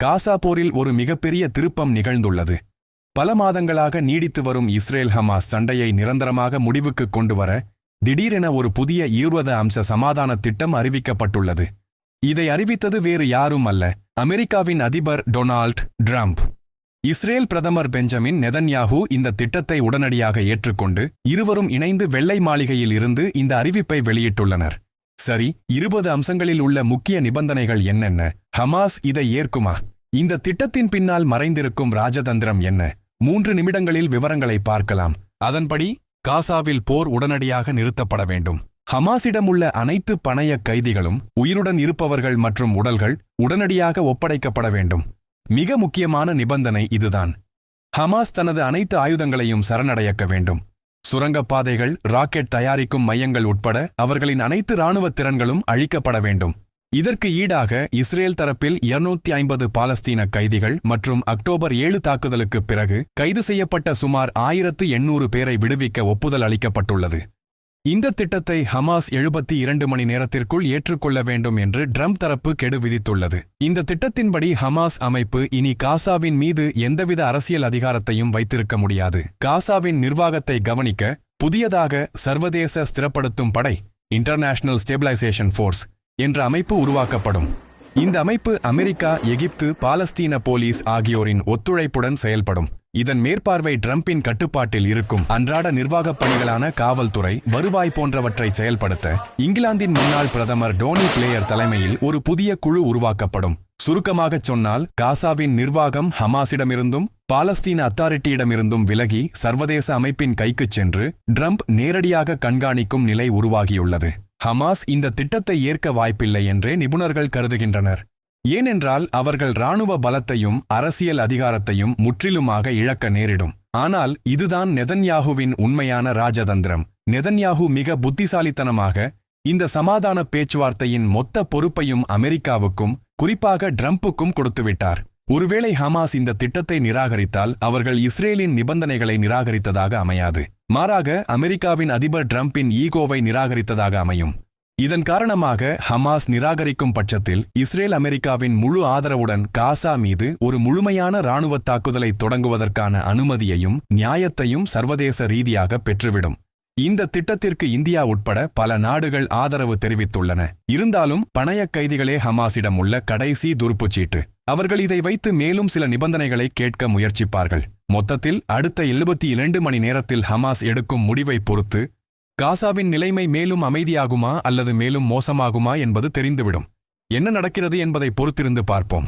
காசா போரில் ஒரு மிகப்பெரிய திருப்பம் நிகழ்ந்துள்ளது. பல மாதங்களாக நீடித்து வரும் இஸ்ரேல் ஹமாஸ் சண்டையை நிரந்தரமாக முடிவுக்கு கொண்டு வர திடீரென ஒரு புதிய இருபது அம்ச சமாதான திட்டம் அறிவிக்கப்பட்டுள்ளது. இதை அறிவித்தது வேறு யாரும் அல்ல அமெரிக்காவின் அதிபர் டொனால்ட் ட்ரம்ப். இஸ்ரேல் பிரதமர் பெஞ்சமின் நெதன்யாஹூ இந்த திட்டத்தை உடனடியாக ஏற்றுக்கொண்டு இருவரும் இணைந்து வெள்ளை மாளிகையில் இருந்து இந்த அறிவிப்பை வெளியிட்டுள்ளனர். சரி இருபது அம்சங்களில் உள்ள முக்கிய நிபந்தனைகள் என்னென்ன? ஹமாஸ் இதை ஏற்குமா? இந்த திட்டத்தின் பின்னால் மறைந்திருக்கும் ராஜதந்திரம் என்ன? மூன்று நிமிடங்களில் விவரங்களை பார்க்கலாம். அதன்படி காசாவில் போர் உடனடியாக நிறுத்தப்பட வேண்டும். ஹமாஸிடம் உள்ள அனைத்து பணைய கைதிகளும் உயிருடன் இருப்பவர்கள் மற்றும் உடல்கள் உடனடியாக ஒப்படைக்கப்பட வேண்டும். மிக முக்கியமான நிபந்தனை இதுதான். ஹமாஸ் தனது அனைத்து ஆயுதங்களையும் சரணடையக்க வேண்டும். சுரங்கப்பாதைகள் ராக்கெட் தயாரிக்கும் மையங்கள் உட்பட அவர்களின் அனைத்து இராணுவ திறன்களும் அழிக்கப்பட வேண்டும். இதற்கு ஈடாக இஸ்ரேல் தரப்பில் 250 ஐம்பது பாலஸ்தீன கைதிகள் மற்றும் அக்டோபர் ஏழு தாக்குதலுக்குப் பிறகு கைது செய்யப்பட்ட சுமார் ஆயிரத்து எண்ணூறு பேரை விடுவிக்க ஒப்புதல் அளிக்கப்பட்டுள்ளது. இந்த திட்டத்தை ஹமாஸ் எழுபத்தி இரண்டு மணி நேரத்திற்குள் ஏற்றுக்கொள்ள வேண்டும் என்று ட்ரம்ப் தரப்பு கெடு விதித்துள்ளது. இந்த திட்டத்தின்படி ஹமாஸ் அமைப்பு இனி காசாவின் மீது எந்தவித அரசியல் அதிகாரத்தையும் வைத்திருக்க முடியாது. காசாவின் நிர்வாகத்தை கவனிக்க புதியதாக சர்வதேச ஸ்திரப்படுத்தும் படை இன்டர்நேஷனல் ஸ்டெபிலைசேஷன் ஃபோர்ஸ் என்ற அமைப்பு உருவாக்கப்படும். இந்த அமைப்பு அமெரிக்கா எகிப்து பாலஸ்தீன போலீஸ் ஆகியோரின் ஒத்துழைப்புடன் செயல்படும். இதன் மேற்பார்வை ட்ரம்பின் கட்டுப்பாட்டில் இருக்கும். அன்றாட நிர்வாகப் பணிகளான காவல்துறை வருவாய் போன்றவற்றை செயல்படுத்த இங்கிலாந்தின் முன்னாள் பிரதமர் டோனி பிளேயர் தலைமையில் ஒரு புதிய குழு உருவாக்கப்படும். சுருக்கமாகச் சொன்னால் காசாவின் நிர்வாகம் ஹமாஸிடமிருந்தும் பாலஸ்தீன அத்தாரிட்டியிடமிருந்தும் விலகி சர்வதேச அமைப்பின் கைக்குச் சென்று ட்ரம்ப் நேரடியாக கண்காணிக்கும் நிலை உருவாகியுள்ளது. ஹமாஸ் இந்த திட்டத்தை ஏற்க வாய்ப்பில்லை என்றே நிபுணர்கள் கருதுகின்றனர். ஏனென்றால் அவர்கள் இராணுவ பலத்தையும் அரசியல் அதிகாரத்தையும் முற்றிலுமாக இழக்க நேரிடும். ஆனால் இதுதான் நெதன்யாகுவின் உண்மையான ராஜதந்திரம். நெதன்யாகு மிக புத்திசாலித்தனமாக இந்த சமாதான பேச்சுவார்த்தையின் மொத்த பொறுப்பையும் அமெரிக்காவுக்கும் குறிப்பாக ட்ரம்புக்கும் கொடுத்துவிட்டார். ஒருவேளை ஹமாஸ் இந்த திட்டத்தை நிராகரித்தால் அவர்கள் இஸ்ரேலின் நிபந்தனைகளை நிராகரித்ததாக அமையாது. மாறாக அமெரிக்காவின் அதிபர் டிரம்பின் ஈகோவை நிராகரித்ததாக அமையும். இதன் காரணமாக ஹமாஸ் நிராகரிக்கும் பட்சத்தில் இஸ்ரேல் அமெரிக்காவின் முழு ஆதரவுடன் காசா மீது ஒரு முழுமையான இராணுவ தாக்குதலை தொடங்குவதற்கான அனுமதியையும் நியாயத்தையும் சர்வதேச ரீதியாக பெற்றுவிடும். இந்த திட்டத்திற்கு இந்தியா உட்பட பல நாடுகள் ஆதரவு தெரிவித்துள்ளன. இருந்தாலும் பணையக் கைதிகளே ஹமாஸிடம் உள்ள கடைசி துருப்புச்சீட்டு. அவர்கள் இதை வைத்து மேலும் சில நிபந்தனைகளை கேட்க முயற்சிப்பார்கள். மொத்தத்தில் அடுத்த எழுபத்தி இரண்டு மணி நேரத்தில் ஹமாஸ் எடுக்கும் முடிவை பொறுத்து காசாவின் நிலைமை மேலும் அமைதியாகுமா அல்லது மேலும் மோசமாகுமா என்பது தெரிந்துவிடும். என்ன நடக்கிறது என்பதை பொறுத்திருந்து பார்ப்போம்.